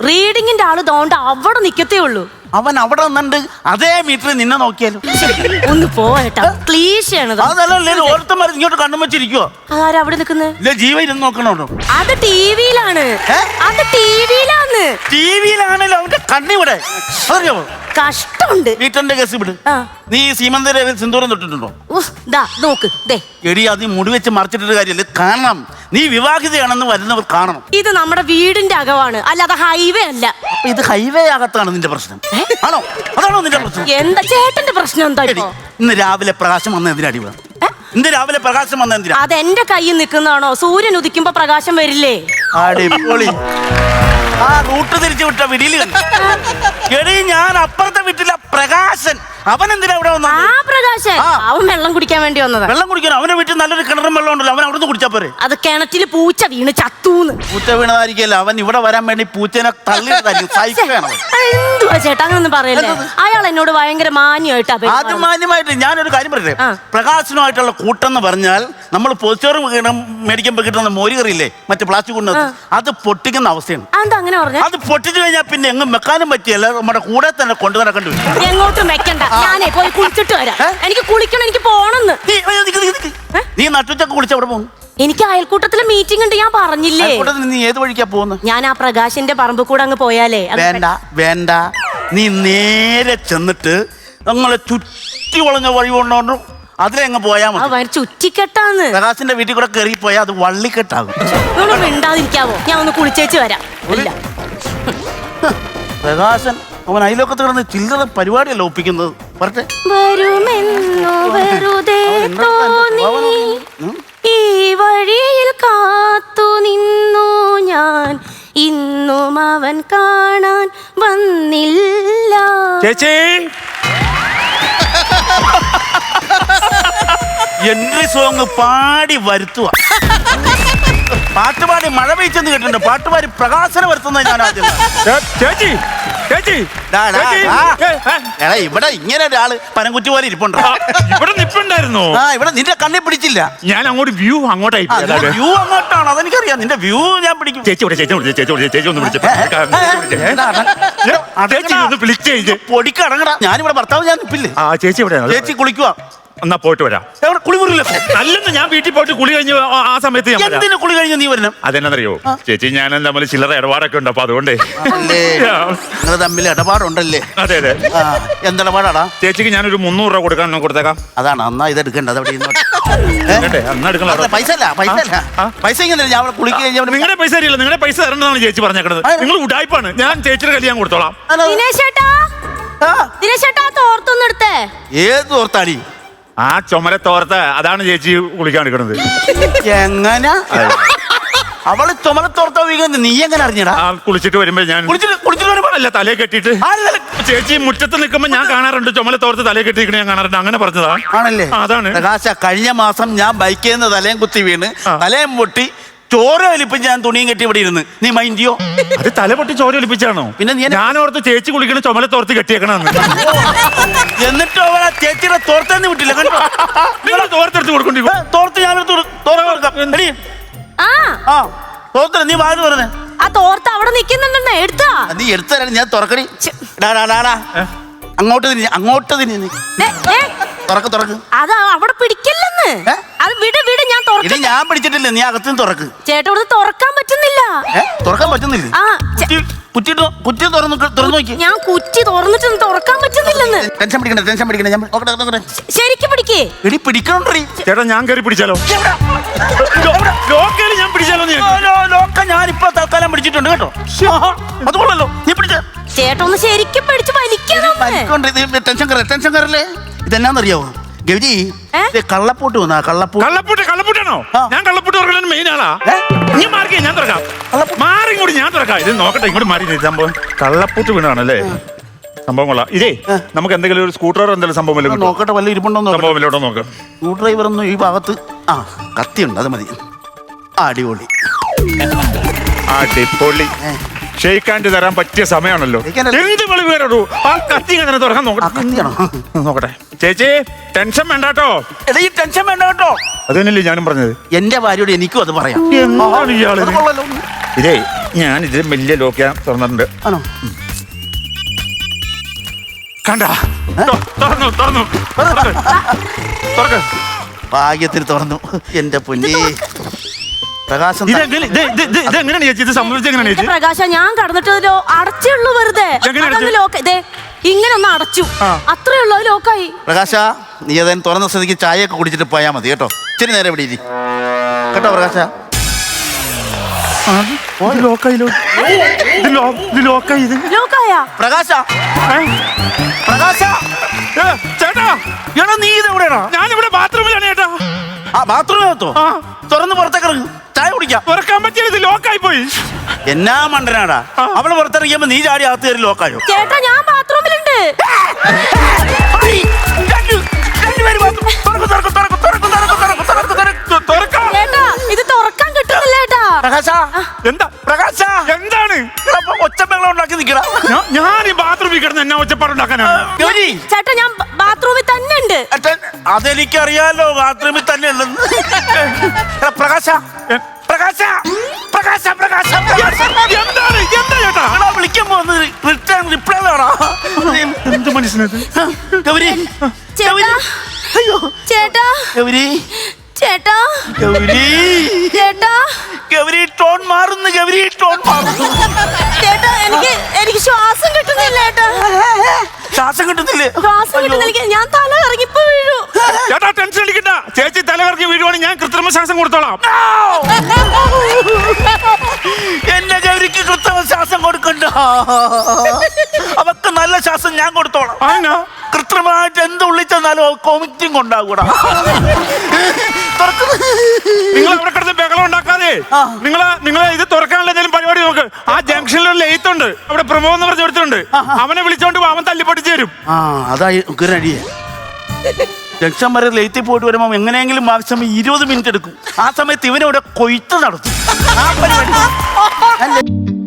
റീഡിങ്ങിന്റെ ആൾ തോണ്ട അവിടെ നിക്കത്തേ ഉള്ളൂ. അവൻ അവിടെ നിന്നുണ്ട് അതേ മീറ്ററിൽ നിന്നെ നോക്കിയാലും. ഒന്ന് പോവാട്ടാ ക്ലീശയാണ് അതല്ലേ ഓരോരുത്തന്മാർ ഇങ്ങോട്ട് കണ്ണും വെച്ചിരിക്കുവോ ആരാ അവിടെ നിക്കുന്നത് ഇല്ല ജീവ ഇരുന്ന് നോക്കണോട്ടോ അത് ടിവിയിലാണ് ഏ? അത് ടിവിയിലാന്ന് ടി വിയിലാണല്ലോ അവന്റെ കണ്ണിവിടെ. കഷ്ടമുണ്ട്. മീറ്ററിന്റെ കേസ് വിട് ആ. നീ സിന്ദൂരം തൊട്ടിട്ടുണ്ടോ? ഉഫ്, ദാ നോക്ക് ദേ. എടി അത് ഈ മുടി വെച്ച് മറച്ചിട്ടൊരു കാര്യമല്ല. കാണണം. നീ വിവാഹിതയാണെന്ന് വരുന്നവർ കാണണം. ഇത് നമ്മുടെ വീടിന്റെ അകവാണ്. അല്ലാതെ ഹൈവേ അല്ല. അപ്പൊ ഇത് ഹൈവേ അകത്താണ് നിന്റെ പ്രശ്നം. ആണോ? അതാണോ നിന്റെ പ്രശ്നം? എന്താ ചേട്ടന്റെ പ്രശ്നം എന്താ എടി, ഇപ്പൊ? ഇന്ന് രാവിലെ പ്രകാശം വന്ന എന്തിനടി ഇന്ന് രാവിലെ പ്രകാശം വന്ന എന്തിനാ? അതെന്റെ കയ്യിൽ നിൽക്കുന്നതാണോ? സൂര്യൻ ഉദിക്കുമ്പോ പ്രകാശം വരില്ലേ? അടിപൊളി. ആ റൂട്ട് തിരിച്ചു വിട്ട വിടിയിൽ? എടി ഞാൻ അപ്പുറത്തെ വീട്ടിലെ പ്രകാശൻ. അവൻ എന്തിനാ ഇവിടെ ആ വന്നത് ആ. അവൻ വെള്ളം കുടിക്കാൻ വേണ്ടി വന്നതാ. വെള്ളം കുടിക്കണം അവന്റെ വീട്ടിൽ നല്ലൊരു കിണറും വെള്ളം ഉണ്ടല്ലോ. അവൻ അവിടുന്ന് കുടിച്ചാ പോരെ? അത് കിണറ്റിൽ പൂച്ച വീണ് ചത്തൂന്ന്. പൂച്ച വീണതായിരിക്കല്ല അവൻ ഇവിടെ വരാൻ വേണ്ടി പൂച്ചനെ തള്ളിയിട്ടായിരിക്കും സഹിക്കുകയാണ് അവൻ. എന്തുവാ ചേട്ടാ? അങ്ങനൊന്നും പറയല്ലേ. അയാൾ എന്നോട് ഭയങ്കര മാന്യമായിട്ടാ അത്. മാന്യമായിട്ട് ഞാനൊരു കാര്യം പറയട്ടെ. പ്രകാശനുമായിട്ടുള്ള കൂട്ടം എന്ന് പറഞ്ഞാൽ നമ്മൾ പൊതിച്ചോറ് മേടിക്കുമ്പോൾ കിട്ടുന്ന മോരുകറിയില്ലേ മറ്റേ പ്ലാസ്റ്റിക് കൊണ്ട് അത് പൊട്ടിക്കുന്ന അവസ്ഥയാണ്. അങ്ങനെ പറഞ്ഞ? അത് പൊട്ടിച്ചു കഴിഞ്ഞാൽ പിന്നെ എങ്ങും വെക്കാനും പറ്റിയല്ല നമ്മുടെ കൂടെ തന്നെ കൊണ്ടു നടക്കേണ്ടി വരും. എങ്ങോട്ടും വെക്കണ്ട ഞാനേ പോയി കുളിച്ചിട്ട് വരാം. എനിക്ക് കുളിക്കണം എനിക്ക് പോണെന്ന്. നീ നട്ടുച്ചക്ക് കുളിച്ച് അവിടെ പോകും എനിക്ക് അയൽക്കൂട്ടത്തിലെ മീറ്റിംഗ് ഉണ്ട് ഞാൻ പറഞ്ഞില്ലേ? നീ ഏത് വഴിക്കാ പോകുന്നത് ഞാൻ ആ പ്രകാശിന്റെ പറമ്പ് കൂടെ അങ്ങ് പോയാലേ വേണ്ട വേണ്ട. നീ നേരെ ചെന്നിട്ട് നമ്മളെ ചുറ്റി വളഞ്ഞ വഴി കൊണ്ടോണ്ടു അതിലെ അങ്ങ് പോയാ മതി. ചുറ്റിക്കെട്ടാന്ന്. പ്രകാശിന്റെ വീട്ടിൽ കൂടെ കയറി പോയാൽ അത് വള്ളിക്കെട്ടാകും. മിണ്ടാതിരിക്കാവോ? ഞാൻ ഒന്ന് കുളിച്ചേച്ച് വരാം. പ്രകാശൻ അവൻ അയലോക്കത്ത് കിടന്ന് ചില്ലറ പരിപാടിയല്ല ഒപ്പിക്കുന്നത്. പറട്ടെ വരുമെന്നു വെറുതെ തോന്നി? ഈ വഴിയിൽ കാത്തു നിന്നു ഞാൻ. ഇന്നും അവൻ കാണാൻ വന്നില്ല. ചേച്ചി. എൻട്രി സോങ് പാടി വരുത്തുക. പാട്ടുപാടി മഴ പെയ്ച്ചെന്ന് കേട്ടിട്ടുണ്ട്. പാട്ടുപാടി പ്രകാശന വരുത്തുന്നത് ഞാൻ ആദ്യം. ചേച്ചി. ചേച്ചി ഡാ, ഡാ, ചേച്ചി. ഡാ. ഏ, ഏ, എടാ ഇവിടെ ഇങ്ങനെ ഒരാൾ പനംകുറ്റി പോലെ ഇരിപ്പുണ്ടോ? ആ, ഇവിടെ നിപ്പുണ്ടായിരുന്നു? ആ ഇവിടെ നിന്റെ കണ്ണി പിടിച്ചില്ല. ഞാൻ അങ്ങോട്ട് വ്യൂ അങ്ങോട്ടായി പോയി. അതാണ്. വ്യൂ അങ്ങോട്ടാണ്? അതെനിക്കറിയാം. നിന്റെ വ്യൂ ഞാൻ പിടിക്കും. ചേച്ചി ഇവിടെ ചേച്ചി വിളിച്ചേ ചേച്ചി വിളിച്ചേ ചേച്ചി ഒന്ന് വിളിച്ചേ. ചേച്ചി ഒന്ന് വിളിച്ചേ. ഞാൻ പൊടിക്ക് അടങ്ങടാ ഞാനിവിടെ ഭർത്താവ് ഞാൻ നിപ്പില്ലേ? ആ ചേച്ചി ഇവിടെ ചേച്ചി കുളിക്കുക എന്നാ പോയിട്ട് വരാം. എവിടെ? കുളിമുറിയില്ല അല്ലെന്ന് ഞാൻ വീട്ടിൽ പോയിട്ട് കുളി കഴിഞ്ഞു ആ- ആ സമയത്ത് ഞാൻ വരാം. എന്തിനു കുളി കഴിഞ്ഞ് നീ വരണം? അതെന്നറിയോ? ചേച്ചി ഞാൻ തമ്മിൽ ചില്ലറ ഇടപാടൊക്കെ ഉണ്ട് അപ്പൊ അതുകൊണ്ടേ. അല്ലേ? നിങ്ങൾ തമ്മിൽ ഇടപാടുണ്ടല്ലേ? അതെ അതെ. ആ. എന്തിടപാടാടാ? ചേച്ചിക്ക് ഞാനൊരു മുന്നൂറ് രൂപ കൊടുക്കാൻ കൊടുത്തേക്കാം. അതാണ് അന്നാ ഇത് എടുക്കണ്ട അതവിടെ ഇരുന്നോട്ടെ. ഏ? കേട്ടെ അന്ന് എടുക്കണം അല്ല, പൈസ അല്ല പൈസ അല്ല. ആ? പൈസ ഇങ്ങനെ ഞാൻ അവിടെ കുളിക്ക് കഴിഞ്ഞ നിങ്ങളുടെ പൈസ അറിയില്ല നിങ്ങളുടെ പൈസ തരേണ്ടതാണ് ചേച്ചി പറഞ്ഞേക്കണത്. ആ. നിങ്ങൾ ഉടായ്പാണ്. ഞാൻ ചേച്ചിയുടെ കല്യാണം കൊടുത്തോളാം. ദിനേശ് ചേട്ടാ. ദിനേശ് ആ തോർത്തൊന്നും എടുത്തേ. ഏത് ഓർത്താടി ആ ചുമര തോർത്ത് അതാണ് ചേച്ചി കുളിക്കാൻ എടുക്കുന്നത് എങ്ങനെ? അവൾ ചുമലത്തോർത്ത വീഴുന്നത് നീ എങ്ങനെ അറിഞ്ഞടാ? ആ കുളിച്ചിട്ട് വരുമ്പോ ഞാൻ കുളിച്ചിട്ട് കുളിച്ചിട്ട് വരുമ്പോ അല്ല തലയെ കെട്ടിയിട്ട്. ആ, ചേച്ചി മുറ്റത്ത് നിൽക്കുമ്പോ ഞാൻ കാണാറുണ്ട്. ചുമല തോർത്ത് തലേ കെട്ടിയിരിക്കണ ഞാൻ കാണാറുണ്ട്. അങ്ങനെ പറഞ്ഞതാ. ആണല്ലേ? ആ, അതാണ്. പ്രകാശ കഴിഞ്ഞ മാസം ഞാൻ ബൈക്കിൽ നിന്ന് തലയും കുത്തി വീണ്. ആ. തലയും പൊട്ടി ചോര വലിപ്പം ഞാൻ തുണിയും കെട്ടി ഇവിടെ ഇരുന്ന്. നീ മൈൻഡിയോ അത് തല പൊട്ടി ചോര ഒലിപ്പിച്ചാണോ പിന്നെ നീ എന്നെ- ഞാൻ ഓർത്ത് ചേച്ചി കുളിക്കണ ചുമല തോർത്ത് കെട്ടിയേക്കണെന്ന് എന്നിട്ടോ ആ ചേച്ചിയുടെ തോർത്തെന്ന് വിട്ടില്ല കണ്ടോ? നിങ്ങൾ തോർത്തെടുത്ത് കൊടുക്കണ്ടി ഏ, തോർത്ത് ഞാൻ കൊടു- തോർത്ത് കൊടുക്കാം. എടീ, ആ. ആ തോർത്ത് നീ വാങ്ങി പറഞ്ഞേ. ആ തോർത്ത് അവിടെ നിക്കുന്നുണ്ടെന്ന് എടുത്താ. നീ എടുത്തു തരാൻ ഞാൻ തുറക്കടി. ഡാ, ഡാ, ഡാ, ഡാ. അങ്ങോട്ട് അങ്ങോട്ട് നീ ഏ, തുറക്ക് തുറക്ക്. അത് അവിടെ പിടിക്കില്ലെന്ന്. അത് വിട് വിട് ഞാൻ തുറക്ക് തുറക്ക ഞാൻ പിടിച്ചിട്ടില്ല നീ അകത്തുനിന്ന് തുറക്ക്. ചേട്ടാ ഇവിടെ തുറക്കാൻ പറ്റുന്നില്ല. തുറക്കാൻ പറ്റുന്നില്ല? ആ ചെ- കുറ്റി കുറ്റിട്ട് കുറ്റി തുറന്ന് തുറന്ന് നോക്കി. ഞാൻ കുറ്റി തുറന്നിട്ട് തുറക്കാൻ പറ്റുന്നില്ലെന്ന്. ടെൻഷൻ പിടിക്കണ്ട ടെൻഷൻ പിടിക്കണ്ട ഞാൻ നോക്കട്ടെ നോക്കട്ടെ. ശരിക്കും പിടിക്കേ. എടി പിടിക്കണോണ്ടീ ചേട്ടാ ഞാൻ കയറി പിടിച്ചാലോ? ലോക്കൽ ഞാൻ പിടിച്ചാലോ നീ? ലോക്ക ഞാനിപ്പോ തൽക്കാലം പിടിച്ചിട്ടുണ്ട് കേട്ടോ. ആഹാ, അത് കൊള്ളല്ലോ നീ പിടിച്ച. ചേട്ടാ ഒന്ന് ശരിക്കും പിടിച്ച് വലിക്കണം ടെൻഷൻ കയറ ടെൻഷൻ കയറല്ലേ ഇതെന്നാന്നറിയാവോ? ഇത് കള്ളപ്പൂട്ട് വന്നാ കള്ളപ്പൂട്ട്. കള്ളപ്പൂട്ട് കള്ളപ്പൂട്ടാണോ? ആ. ഞാൻ കള്ളപ്പൂട്ട് തുറക്കാൻ മെയിൻ ആളാ. ഏ? നീ മാറിക്കേ ഞാൻ തുറക്കാം. മാറി ഇങ്ങോട്ട് ഞാൻ തുറക്കാം. ഇത് നോക്കട്ടെ ഇങ്ങോട്ട് മാറി ഇത് സംഭവം കള്ളപ്പൂട്ട് വീണാണല്ലേ? സംഭവം കൊള്ളാം. ഇതേ നമുക്ക് എന്തെങ്കിലും ഒരു സ്കൂട്ടറോ എന്തെങ്കിലും സംഭവം വല്ലതും കിട്ടുമോ? നോക്കട്ടെ വല്ല ഇരിപ്പുണ്ടോ നോക്കട്ടെ. സംഭവം വല്ലോട്ടോ നോക്കാം. സ്ക്രൂ ഡ്രൈവർ ഒന്നും ഈ ഭാഗത്ത് ആ കത്തിയുണ്ട് അത് മതി. ആ, അടിപൊളി. അടിപൊളി. ഏ. ഷെയ്ക്കാൻഡ് തരാൻ പറ്റിയ സമയമാണല്ലോ ഷെയ്ക്കാൻഡ് എന്ത് വെളി വേറൊരു ആ കത്തി അങ്ങനെ തുറക്കാൻ ആ നോക്കട്ടെ കത്തിയാണോ നോക്കട്ടെ. ചേച്ചി ടെൻഷൻ വേണ്ട കേട്ടോ. എടാ ഈ ടെൻഷൻ വേണ്ട കേട്ടോ. അത് തന്നെയല്ലേ ഞാനും പറഞ്ഞത്. എന്റെ ഭാര്യയോട് എനിക്കും അത് പറയാം. എന്താണ് ഇയാൾ അത് കൊള്ളാലോ. ഇതേ ഞാൻ ഇതിൽ വലിയ ലോക്ക് തുറന്നിട്ടുണ്ട്. ആണോ? കണ്ട. തുറന്നു തുറന്നു. തുറക്ക്. ഭാഗ്യത്തിൽ തുറന്നു. എന്റെ പൊന്നി. പ്രകാശം ഇത് ഇതെങ്ങനെയാണ് ചേച്ചി? ചേച്ചി? പ്രകാശ ഞാൻ കടന്നിട്ട് അടച്ചുള്ളൂ വെറുതെ. ഇങ്ങനെ ഒന്ന് അടച്ചു. അത്രേ ഉള്ളൂ ലോക്കായി പ്രകാശ നീ ഏതായാലും തുറന്ന സ്ഥിതിക്ക് ചായയൊക്കെ കുടിച്ചിട്ട് പോയാൽ മതി കേട്ടോ. ഇച്ചിരി നേരം ഇവിടെ ഇരി. കേട്ടോ പ്രകാശ? പ്രകാശ? പ്രകാശ? ചേട്ടാ എടാ നീ ഇത് എവിടെയാണോ ഞാനിവിടെ ബാത്റൂമിലാണ് ചേട്ടാ. ആ ബാത്റൂമിനകത്തോ. തുറന്ന് പുറത്തേക്ക് കുടിക്കാം തുറക്കാൻ പറ്റിയത് ലോക്കായി പോയി. എന്നാ മണ്ടനാടാ. അവൾ പുറത്തിറങ്ങിയപ്പോ നീ ചാടി അകത്ത് കയറി ലോക്കായോ ചേട്ടാ ഞാൻ ബാത്റൂമിലുണ്ട്. ഇത് തുറക്കാൻ കിട്ടുന്നില്ല ചേട്ടാ. പ്രകാശ. എന്താ? പ്രകാശ. എന്താണ്? ഒച്ചമേളം ഉണ്ടാക്കി നിൽക്കണ ഞാ- ഞാൻ ഈ ബാത്റൂമിൽ കിടന്ന് എന്നാ ഒച്ചപ്പാടുണ്ടാക്കാനാണ് ഗൗരി ചേട്ടാ ഞാൻ ബാത്റൂമിൽ തന്നെ ഉണ്ട്. അതെനിക്കറിയാലോ ബാത്റൂമിൽ തന്നെ ഉണ്ടെന്ന് പ്രകാശ. മനുഷ്യനത് ഗൗരി ചേട്ടാ അയ്യോ. ചേട്ടാ ഗൗരി. ചേട്ടാ. ഗൗരി. ചേട്ടാ. ഗൗരി ടോൺ മാറുന്നു ഗൗരി ടോൺ മാറുന്നു. ചേട്ടാ എനിക്ക് എനിക്ക് ശ്വാസം കിട്ടുന്നില്ല ചേട്ടാ. ശ്വാസം കിട്ടുന്നില്ലേ? ശ്വാസം കിട്ടുന്നില്ല ഞാൻ തല കറങ്ങിപ്പോ വീഴു. ചേട്ടാ ടെൻഷൻ അടിക്കണ്ട. ചേച്ചി തലകറക്കി വീഴുവാണെങ്കിൽ ഞാൻ കൃത്രിമ ശ്വാസം കൊടുത്തോളാം. എന്റെ ഗൗരിക്ക് കൃത്രിമ ശ്വാസം കൊടുക്കണ്ട. അവക്ക് നല്ല ശ്വാസം ഞാൻ കൊടുത്തോളാം. കൃത്രിമമായിട്ട് എന്ത് ഉള്ളിച്ചെന്നാലും കോമിറ്റിംഗ് ഉണ്ടാകൂടാ തുറക്കുന്നു നിങ്ങൾ അവിടെ കിടന്ന് ബഹളം ഉണ്ടാക്കാതെ. നിങ്ങൾ നിങ്ങൾ ഇത് തുറക്കാനുള്ള എന്തെങ്കിലും പരിപാടി നോക്ക്. ആ ജംഗ്ഷനിൽ ഒരു ലെയ്ത്ത് ഉണ്ട്. അവിടെ പ്രമോ എന്ന് പറഞ്ഞ ഒരുത്തുണ്ട് അവനെ വിളിച്ചോണ്ട് അവൻ തല്ലിപ്പൊട്ടിച്ച് തരും. ആ അതായി ഉഗ്രനടിയെ ജംഗ്ഷൻ വരെ ലേറ്റിൽ പോയിട്ട് വരുമ്പോൾ എങ്ങനെയെങ്കിലും മാക്സിമം ഇരുപത് മിനിറ്റ് എടുക്കും. ആ സമയത്ത് ഇവനിവിടെ കൊയ്ത്ത് നടത്തും.